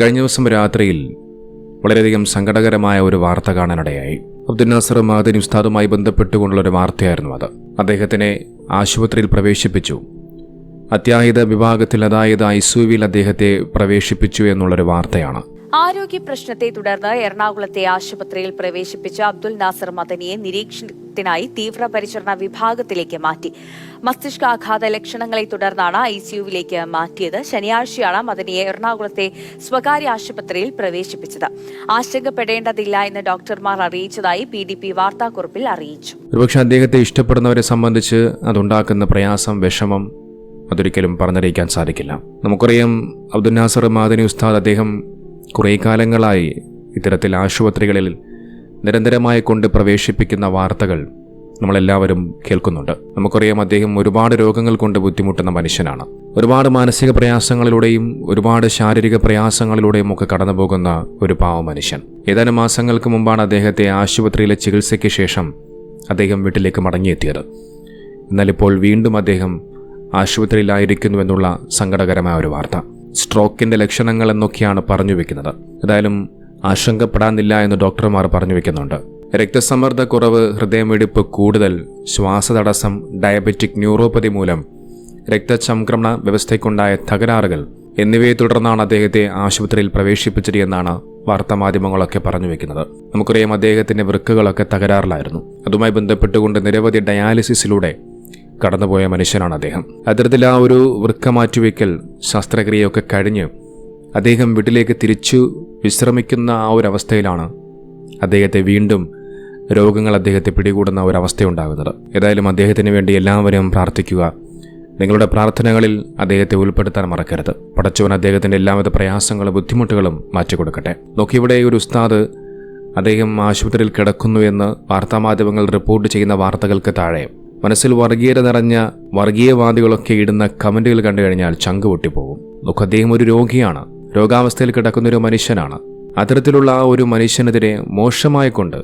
കഴിഞ്ഞ ദിവസം രാത്രിയിൽ വളരെയധികം സങ്കടകരമായ ഒരു വാർത്ത കാണാനിടയായി. അബ്ദുൽ നാസർ മഹദിൻ ഉസ്താദുമായി ബന്ധപ്പെട്ടുകൊണ്ടുള്ള ഒരു വാർത്തയായിരുന്നു അത്. അദ്ദേഹത്തിനെ ആശുപത്രിയിൽ പ്രവേശിപ്പിച്ചു. അത്യാഹിത വിഭാഗത്തിൽ അതായത് ഐസുവിൽ അദ്ദേഹത്തെ പ്രവേശിപ്പിച്ചു എന്നുള്ളൊരു വാർത്തയാണ്. ആരോഗ്യ പ്രശ്നത്തെ തുടർന്ന് എറണാകുളത്തെ ആശുപത്രിയിൽ പ്രവേശിപ്പിച്ച അബ്ദുൽ നാസർ മദനിയെ നിരീക്ഷണത്തിനായി തീവ്രപരിചരണ വിഭാഗത്തിലേക്ക് മാറ്റി. മസ്തിഷ്കാഘാത ലക്ഷണങ്ങളെ തുടർന്നാണ് ഐസിയുവിലേക്ക് മാറ്റിയത്. ശനിയാഴ്ചയാണ് മദനിയെ എറണാകുളത്തെ സ്വകാര്യ ആശുപത്രിയിൽ പ്രവേശിപ്പിച്ചത്. ആശങ്കപ്പെടേണ്ടതില്ല എന്ന് ഡോക്ടർമാർ അറിയിച്ചതായി പി ഡി പി വാർത്താക്കുറിപ്പിൽ അറിയിച്ചു. ഒരുപക്ഷെ അദ്ദേഹത്തെ ഇഷ്ടപ്പെടുന്നവരെ സംബന്ധിച്ച് അതുണ്ടാക്കുന്ന പ്രയാസം വിഷമം അതൊരിക്കലും പറഞ്ഞറിയിക്കാൻ സാധിക്കില്ല. നമുക്കറിയാം അബ്ദുൽ നാസർ മാദനി ഉസ്താദ് അദ്ദേഹം കുറേ കാലങ്ങളായി ഇത്തരത്തിൽ ആശുപത്രികളിൽ നിരന്തരമായി കൊണ്ട് പ്രവേശിപ്പിക്കുന്ന വാർത്തകൾ നമ്മളെല്ലാവരും കേൾക്കുന്നുണ്ട്. നമുക്കറിയാം അദ്ദേഹം ഒരുപാട് രോഗങ്ങൾ കൊണ്ട് ബുദ്ധിമുട്ടുന്ന മനുഷ്യനാണ്. ഒരുപാട് മാനസിക പ്രയാസങ്ങളിലൂടെയും ഒരുപാട് ശാരീരിക പ്രയാസങ്ങളിലൂടെയും ഒക്കെ കടന്നു പോകുന്ന ഒരു പാവ മനുഷ്യൻ. ഏതാനും മാസങ്ങൾക്ക് മുമ്പാണ് അദ്ദേഹത്തെ ആശുപത്രിയിലെ ചികിത്സയ്ക്ക് ശേഷം അദ്ദേഹം വീട്ടിലേക്ക് മടങ്ങിയെത്തിയത്. എന്നാൽ ഇപ്പോൾ വീണ്ടും അദ്ദേഹം ആശുപത്രിയിലായിരിക്കുന്നുവെന്നുള്ള സങ്കടകരമായ ഒരു വാർത്ത. സ്ട്രോക്കിന്റെ ലക്ഷണങ്ങൾ എന്നൊക്കെയാണ് പറഞ്ഞു വെക്കുന്നത്. ഏതായാലും ആശങ്കപ്പെടാനില്ല എന്ന് ഡോക്ടർമാർ പറഞ്ഞു വെക്കുന്നുണ്ട്. രക്തസമ്മർദ്ദക്കുറവ് ഹൃദയമിടിപ്പ് കൂടുതൽ ശ്വാസതടസ്സം ഡയബറ്റിക് ന്യൂറോപ്പതി മൂലം രക്തചംക്രമണ വ്യവസ്ഥയ്ക്കുണ്ടായ തകരാറുകൾ എന്നിവയെ തുടർന്നാണ് അദ്ദേഹത്തെ ആശുപത്രിയിൽ പ്രവേശിപ്പിച്ചത് എന്നാണ് വാർത്താമാധ്യമങ്ങളൊക്കെ പറഞ്ഞു വെക്കുന്നത്. നമുക്കറിയാം അദ്ദേഹത്തിന്റെ വൃക്കുകളൊക്കെ തകരാറിലായിരുന്നു. അതുമായി ബന്ധപ്പെട്ടുകൊണ്ട് നിരവധി ഡയാലിസിസിലൂടെ കടന്നുപോയ മനുഷ്യനാണ് അദ്ദേഹം. അത്തരത്തിൽ ആ ഒരു വൃക്ക മാറ്റിവെക്കൽ ശസ്ത്രക്രിയയൊക്കെ കഴിഞ്ഞ് അദ്ദേഹം വീട്ടിലേക്ക് തിരിച്ചു വിശ്രമിക്കുന്ന ആ ഒരു അവസ്ഥയിലാണ് അദ്ദേഹത്തെ വീണ്ടും രോഗങ്ങൾ അദ്ദേഹത്തെ പിടികൂടുന്ന ഒരവസ്ഥയുണ്ടാകുന്നത് ഏതായാലും അദ്ദേഹത്തിന് വേണ്ടി എല്ലാവരും പ്രാർത്ഥിക്കുക. നിങ്ങളുടെ പ്രാർത്ഥനകളിൽ അദ്ദേഹത്തെ ഉൾപ്പെടുത്താൻ മറക്കരുത്. പടച്ചവൻ അദ്ദേഹത്തിന്റെ എല്ലാവിധ പ്രയാസങ്ങളും ബുദ്ധിമുട്ടുകളും മാറ്റിക്കൊടുക്കട്ടെ. നോക്കിവിടെ ഒരു ഉസ്താദ് അദ്ദേഹം ആശുപത്രിയിൽ കിടക്കുന്നു എന്ന് വാർത്താമാധ്യമങ്ങൾ റിപ്പോർട്ട് ചെയ്യുന്ന വാർത്തകൾക്ക് താഴെ മനസ്സിൽ വർഗീയത നിറഞ്ഞ വർഗീയവാദികളൊക്കെ ഇടുന്ന കമന്റുകൾ കണ്ടു കഴിഞ്ഞാൽ ചങ്ക് പൊട്ടിപ്പോകും. നമുക്ക് അദ്ദേഹം ഒരു രോഗിയാണ്. രോഗാവസ്ഥയിൽ കിടക്കുന്ന ഒരു മനുഷ്യനാണ്. അത്തരത്തിലുള്ള ആ ഒരു മനുഷ്യനെതിരെ മോശമായി കൊണ്ട്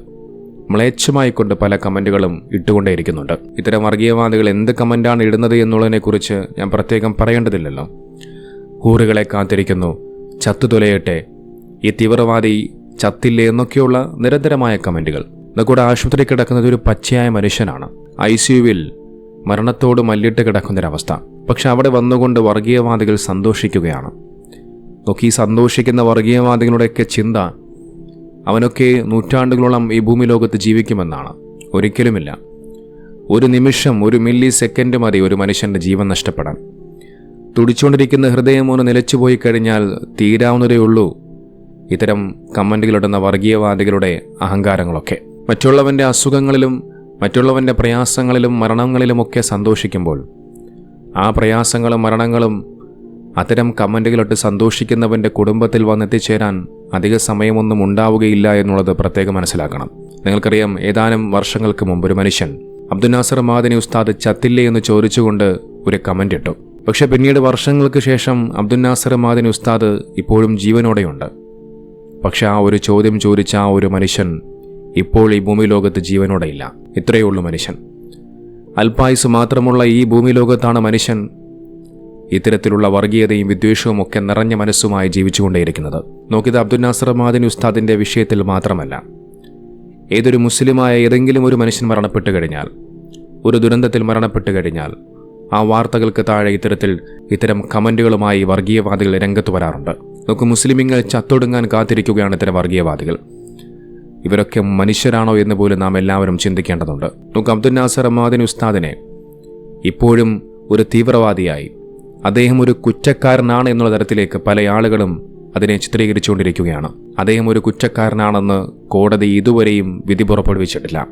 മ്ലേച്ഛമായി കൊണ്ട് പല കമന്റുകളും ഇട്ടുകൊണ്ടേയിരിക്കുന്നുണ്ട് ഇത്തരം വർഗീയവാദികൾ എന്ത് കമന്റാണ് ഇടുന്നത് എന്നുള്ളതിനെക്കുറിച്ച് ഞാൻ പ്രത്യേകം പറയേണ്ടതില്ലല്ലോ. ഹൂറുകളെ കാത്തിരിക്കുന്നു. ചത്തു തുലയട്ടെ. ഈ തീവ്രവാദി ചത്തില്ലേ എന്നൊക്കെയുള്ള നിരന്തരമായ കമന്റുകൾ. ഇന്നുകൂടെ ആശുപത്രി കിടക്കുന്നത് ഒരു പച്ചയായ മനുഷ്യനാണ്. ഐ സിയുവിൽ മരണത്തോട് മല്ലിട്ട് കിടക്കുന്നൊരവസ്ഥ. പക്ഷെ അവിടെ വന്നുകൊണ്ട് വർഗീയവാദികൾ സന്തോഷിക്കുകയാണ്. നോക്കി സന്തോഷിക്കുന്ന വർഗീയവാദികളുടെയൊക്കെ ചിന്ത അവനൊക്കെ നൂറ്റാണ്ടുകളോളം ഈ ഭൂമി ലോകത്ത് ജീവിക്കുമെന്നാണ്. ഒരിക്കലുമില്ല. ഒരു നിമിഷം ഒരു മില്ലി സെക്കൻഡ് മതി ഒരു മനുഷ്യന്റെ ജീവൻ നഷ്ടപ്പെടാൻ. തുടിച്ചുകൊണ്ടിരിക്കുന്ന ഹൃദയം ഒന്ന് നിലച്ചുപോയി കഴിഞ്ഞാൽ തീരാവുന്നതേ ഉള്ളൂ ഇത്തരം കമന്റുകളിടുന്ന വർഗീയവാദികളുടെ അഹങ്കാരങ്ങളൊക്കെ. മറ്റുള്ളവന്റെ അസുഖങ്ങളിലും മറ്റുള്ളവന്റെ പ്രയാസങ്ങളിലും മരണങ്ങളിലുമൊക്കെ സന്തോഷിക്കുമ്പോൾ ആ പ്രയാസങ്ങളും മരണങ്ങളും അത്തരം കമന്റുകളിട്ട് സന്തോഷിക്കുന്നവന്റെ കുടുംബത്തിൽ വന്നെത്തിച്ചേരാൻ അധിക സമയമൊന്നും ഉണ്ടാവുകയില്ല എന്നുള്ളത് പ്രത്യേകം മനസ്സിലാക്കണം. നിങ്ങൾക്കറിയാം ഏതാനും വർഷങ്ങൾക്ക് മുമ്പ് ഒരു മനുഷ്യൻ അബ്ദുൽ നാസർ മാദിനി ഉസ്താദ് ചത്തില്ലേ എന്ന് ചോദിച്ചുകൊണ്ട് ഒരു കമന്റ് ഇട്ടു. പക്ഷെ പിന്നീട് വർഷങ്ങൾക്ക് ശേഷം അബ്ദുൽ നാസർ മാദിനി ഉസ്താദ് ഇപ്പോഴും ജീവനോടെയുണ്ട്. പക്ഷെ ആ ഒരു ചോദ്യം ചോദിച്ച ആ ഒരു മനുഷ്യൻ ഇപ്പോൾ ഈ ഭൂമി ലോകത്ത് ജീവനോടെയില്ല ഇത്രയേ ഉള്ളൂ മനുഷ്യൻ. അല്പായുസ് മാത്രമുള്ള ഈ ഭൂമി ലോകത്താണ് മനുഷ്യൻ. ഇത്തരത്തിലുള്ള വർഗീയതയും വിദ്വേഷവും ഒക്കെ നിറഞ്ഞ മനസ്സുമായി ജീവിച്ചുകൊണ്ടേയിരിക്കുന്നത്. നോക്കിയത് അബ്ദുൽ നാസർ മാദിൻ ഉസ്താദിന്റെ വിഷയത്തിൽ മാത്രമല്ല. ഏതൊരു മുസ്ലിമായ ഏതെങ്കിലും ഒരു മനുഷ്യൻ മരണപ്പെട്ടു കഴിഞ്ഞാൽ ഒരു ദുരന്തത്തിൽ മരണപ്പെട്ടു കഴിഞ്ഞാൽ ആ വാർത്തകൾക്ക് താഴെ ഇത്തരത്തിൽ ഇത്തരം കമന്റുകളുമായി വർഗീയവാദികൾ രംഗത്ത് വരാറുണ്ട്. നോക്കൂ മുസ്ലിമിങ്ങൾ ചത്തൊടുങ്ങാൻ കാത്തിരിക്കുകയാണ് ഇത്തരം വർഗീയവാദികൾ. ഇവരൊക്കെ മനുഷ്യരാണോ എന്ന് പോലും നാം എല്ലാവരും ചിന്തിക്കേണ്ടതുണ്ട്. നമുക്ക് അബ്ദുൽ നാസർ അമ്മാദിൻ ഉസ്താദിനെ ഇപ്പോഴും ഒരു തീവ്രവാദിയായി. അദ്ദേഹം ഒരു കുറ്റക്കാരനാണ് എന്നുള്ള തരത്തിലേക്ക് പല ആളുകളും അതിനെ ചിത്രീകരിച്ചുകൊണ്ടിരിക്കുകയാണ്. അദ്ദേഹം ഒരു കുറ്റക്കാരനാണെന്ന് കോടതി ഇതുവരെയും വിധി പുറപ്പെടുവിച്ചിട്ടില്ല.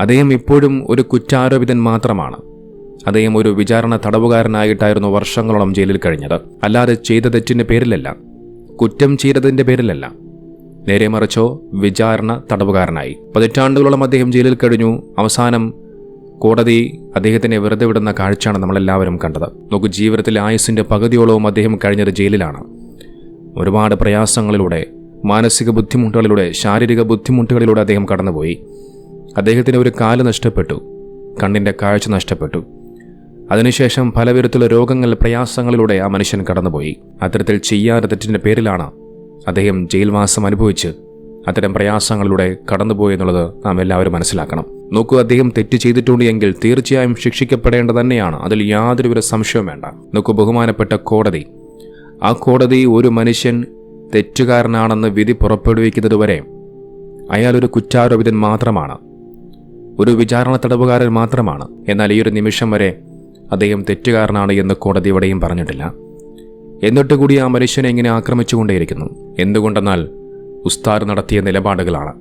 അദ്ദേഹം ഇപ്പോഴും ഒരു കുറ്റാരോപിതൻ മാത്രമാണ്. അദ്ദേഹം ഒരു വിചാരണ തടവുകാരനായിട്ടായിരുന്നു വർഷങ്ങളോളം ജയിലിൽ കഴിഞ്ഞത്. അല്ലാതെ ചെയ്ത തെറ്റിന്റെ പേരിലല്ല കുറ്റം ചെയ്തതിന്റെ പേരിലല്ല നേരെ മറിച്ചോ വിചാരണ തടവുകാരനായി. പതിറ്റാണ്ടുകളോളം അദ്ദേഹം ജയിലിൽ കഴിഞ്ഞു. അവസാനം കോടതി അദ്ദേഹത്തിനെ വെറുതെ വിടുന്ന കാഴ്ചയാണ് നമ്മളെല്ലാവരും കണ്ടത്. നോക്കൂ ജീവിതത്തിലെ ആയുസിന്റെ പകുതിയോളവും അദ്ദേഹം കഴിഞ്ഞത് ജയിലിലാണ്. ഒരുപാട് പ്രയാസങ്ങളിലൂടെ മാനസിക ബുദ്ധിമുട്ടുകളിലൂടെ ശാരീരിക ബുദ്ധിമുട്ടുകളിലൂടെ അദ്ദേഹം കടന്നുപോയി. അദ്ദേഹത്തിന് ഒരു കാൽ നഷ്ടപ്പെട്ടു കണ്ണിന്റെ കാഴ്ച നഷ്ടപ്പെട്ടു. അതിനുശേഷം പലവിധത്തിലുള്ള രോഗങ്ങൾ പ്രയാസങ്ങളിലൂടെ ആ മനുഷ്യൻ കടന്നുപോയി. അത്തരത്തിൽ ചെയ്യാതെ തെറ്റിന്റെ പേരിലാണ് അദ്ദേഹം ജയിൽവാസം അനുഭവിച്ച് അത്തരം പ്രയാസങ്ങളിലൂടെ കടന്നുപോയി എന്നുള്ളത് നാം എല്ലാവരും മനസ്സിലാക്കണം. നോക്കൂ അദ്ദേഹം തെറ്റ് ചെയ്തിട്ടുണ്ട് എങ്കിൽ തീർച്ചയായും ശിക്ഷിക്കപ്പെടേണ്ടത് തന്നെയാണ്. അതിൽ യാതൊരുവിധ സംശയവും വേണ്ട. നോക്കൂ ബഹുമാനപ്പെട്ട കോടതി. ആ കോടതി ഒരു മനുഷ്യൻ തെറ്റുകാരനാണെന്ന് വിധി പുറപ്പെടുവിക്കുന്നതുവരെ അയാൾ ഒരു കുറ്റാരോപിതൻ മാത്രമാണ്. ഒരു വിചാരണ തടവുകാരൻ മാത്രമാണ്. എന്നാൽ ഈ ഒരു നിമിഷം വരെ അദ്ദേഹം തെറ്റുകാരനാണ് എന്ന് കോടതി എവിടെയും പറഞ്ഞിട്ടില്ല. എന്നിട്ട് കൂടി ആ മനുഷ്യനെ ഇങ്ങനെ ആക്രമിച്ചുകൊണ്ടേയിരിക്കുന്നു. എന്തുകൊണ്ടെന്നാൽ ഉസ്താർ നടത്തിയ നിലപാടുകളാണ്.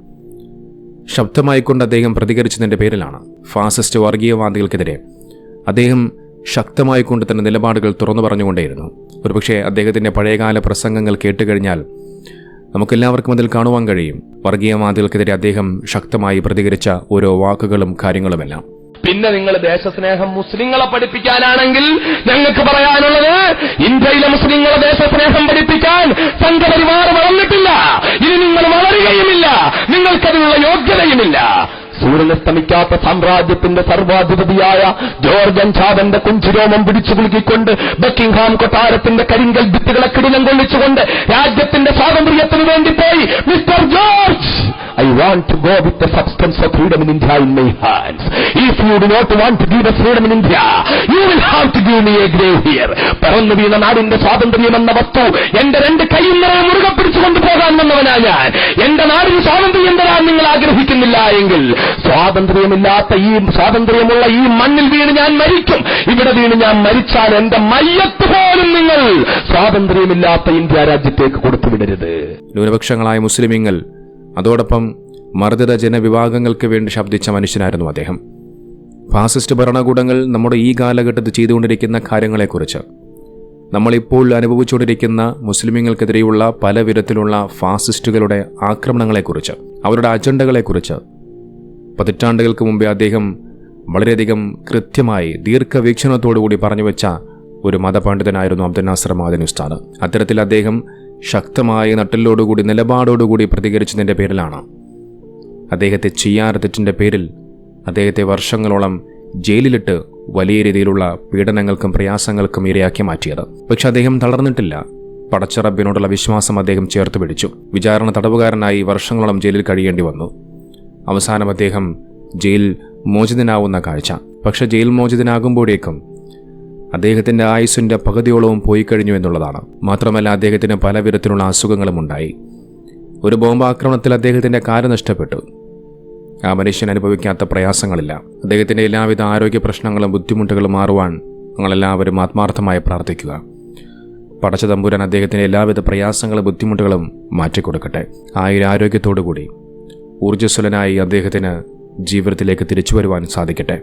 ശബ്ദമായിക്കൊണ്ട് അദ്ദേഹം പ്രതികരിച്ചതിന്റെ പേരിലാണ്. ഫാസിസ്റ്റ് വർഗീയവാദികൾക്കെതിരെ അദ്ദേഹം ശക്തമായിക്കൊണ്ട് തന്നെ നിലപാടുകൾ തുറന്നു പറഞ്ഞുകൊണ്ടേയിരുന്നു. ഒരുപക്ഷെ അദ്ദേഹത്തിന്റെ പഴയകാല പ്രസംഗങ്ങൾ കേട്ടുകഴിഞ്ഞാൽ നമുക്കെല്ലാവർക്കും അതിൽ കാണുവാൻ കഴിയും. വർഗീയവാദികൾക്കെതിരെ അദ്ദേഹം ശക്തമായി പ്രതികരിച്ച ഓരോ വാക്കുകളും കാര്യങ്ങളുമെല്ലാം. പിന്നെ നിങ്ങൾ ദേശസ്നേഹം മുസ്ലിങ്ങളെ പഠിപ്പിക്കാനാണെങ്കിൽ ഞങ്ങൾക്ക് പറയാനുള്ളത് ഇന്ത്യയിലെ മുസ്ലിങ്ങളെ ദേശസ്നേഹം പഠിപ്പിക്കാൻ സംഘപരിവാർ വളർന്നിട്ടില്ല. ഇനി നിങ്ങൾ വളരുകയുമില്ല. നിങ്ങൾക്കതിനുള്ള യോഗ്യതയുമില്ല. സൂര്യനസ്തമിക്കാത്ത സാമ്രാജ്യത്തിന്റെ സർവാധിപതിയായ ജോർജൻ ചാവന്റെ കുഞ്ചുരോമം പിടിച്ചു കുലുക്കിക്കൊണ്ട് ബക്കിംഗ്ഹാം കൊട്ടാരത്തിന്റെ കരിങ്കൽ ഭിത്തികളെ കിടിലം കൊള്ളിച്ചുകൊണ്ട് രാജ്യത്തിന്റെ സ്വാതന്ത്ര്യത്തിന് വേണ്ടി പോയി. Mister George I want to go with the substance of freedom in India in my hands. If you do not want to give a freedom in India you will have to give me a grave here പറന്നു വീണ നാടിന്റെ സ്വാതന്ത്ര്യം എന്ന വസ്തു എന്റെ രണ്ട് കൈയും നിറയെ മുറുകെ പിടിച്ചുകൊണ്ട് പോകാൻ വന്നവനാ ഞാൻ എന്റെ നാടിന് സ്വാതന്ത്ര്യം തരാൻ നിങ്ങൾ ആഗ്രഹിക്കുന്നില്ല എങ്കിൽ സ്വാതന്ത്ര്യമില്ലാത്ത ഈ സ്വാതന്ത്ര്യമുള്ള ഈ മണ്ണിൽ വീണ് ഞാൻ മരിക്കും. ഇവിടെ വീണ് ഞാൻ മരിച്ചാൽ എന്റെ മയ്യത്ത് പോലും നിങ്ങൾ സ്വാതന്ത്ര്യമില്ലാത്ത ഇന്ത്യ രാജ്യത്തേക്ക് കൊടുത്തുവിടരുത്. ന്യൂനപക്ഷങ്ങളായ മുസ്ലിമീങ്ങൾ അതോടൊപ്പം മർദ്ദിത ജനവിഭാഗങ്ങൾക്ക് വേണ്ടി ശബ്ദിച്ച മനുഷ്യനായിരുന്നു അദ്ദേഹം. ഫാസിസ്റ്റ് ഭരണകൂടങ്ങൾ നമ്മുടെ ഈ കാലഘട്ടത്തിൽ ചെയ്തുകൊണ്ടിരിക്കുന്ന കാര്യങ്ങളെക്കുറിച്ച് നമ്മളിപ്പോൾ അനുഭവിച്ചുകൊണ്ടിരിക്കുന്ന മുസ്ലിമീങ്ങൾക്കെതിരെയുള്ള പല വിധത്തിലുള്ള ഫാസിസ്റ്റുകളുടെ ആക്രമണങ്ങളെക്കുറിച്ച് അവരുടെ അജണ്ടകളെക്കുറിച്ച് പതിറ്റാണ്ടുകൾക്ക് മുമ്പേ അദ്ദേഹം വളരെയധികം കൃത്യമായി ദീർഘവീക്ഷണത്തോടുകൂടി പറഞ്ഞു വെച്ച ഒരു മതപണ്ഡിതനായിരുന്നു അബ്ദുൽ നാസർ മാദൻ ഉസ്താദ്. അത്തരത്തിൽ അദ്ദേഹം ശക്തമായ നട്ടിലോടുകൂടി നിലപാടോടുകൂടി പ്രതികരിച്ചതിന്റെ പേരിലാണ് അദ്ദേഹത്തെ ചെയ്യാറ് തെറ്റിന്റെ പേരിൽ അദ്ദേഹത്തെ വർഷങ്ങളോളം ജയിലിലിട്ട് വലിയ രീതിയിലുള്ള പീഡനങ്ങൾക്കും പ്രയാസങ്ങൾക്കും ഇരയാക്കി മാറ്റിയത്. പക്ഷെ അദ്ദേഹം തളർന്നിട്ടില്ല. പടച്ചറബിനോടുള്ള വിശ്വാസം അദ്ദേഹം ചേർത്ത് പിടിച്ചു. വിചാരണ തടവുകാരനായി വർഷങ്ങളോളം ജയിലിൽ കഴിയേണ്ടി വന്നു. അവസാനം അദ്ദേഹം ജയിൽ മോചിതനാവുന്ന കാഴ്ച. പക്ഷെ ജയിൽ മോചിതനാകുമ്പോഴേക്കും അദ്ദേഹത്തിന്റെ ആയുസിന്റെ പകുതിയോളവും പോയി കഴിഞ്ഞു എന്നുള്ളതാണ്. മാത്രമല്ല അദ്ദേഹത്തിന് പല വിധത്തിലുള്ള അസുഖങ്ങളും ഉണ്ടായി. ഒരു ബോംബാക്രമണത്തിൽ അദ്ദേഹത്തിന്റെ കാൽ നഷ്ടപ്പെട്ടു. ആ മനുഷ്യൻ അനുഭവിക്കാത്ത പ്രയാസങ്ങളില്ല. അദ്ദേഹത്തിന്റെ എല്ലാവിധ ആരോഗ്യ പ്രശ്നങ്ങളും ബുദ്ധിമുട്ടുകളും മാറുവാൻ നിങ്ങളെല്ലാവരും ആത്മാർത്ഥമായി പ്രാർത്ഥിക്കുക. പടച്ച തമ്പുരാൻ അദ്ദേഹത്തിന്റെ എല്ലാവിധ പ്രയാസങ്ങളും ബുദ്ധിമുട്ടുകളും മാറ്റിക്കൊടുക്കട്ടെ. ആയുരാരോഗ്യത്തോടു കൂടി ഊർജസ്വലനായി അദ്ദേഹത്തിന് ജീവിതത്തിലേക്ക് തിരിച്ചു വരുവാൻ സാധിക്കട്ടെ.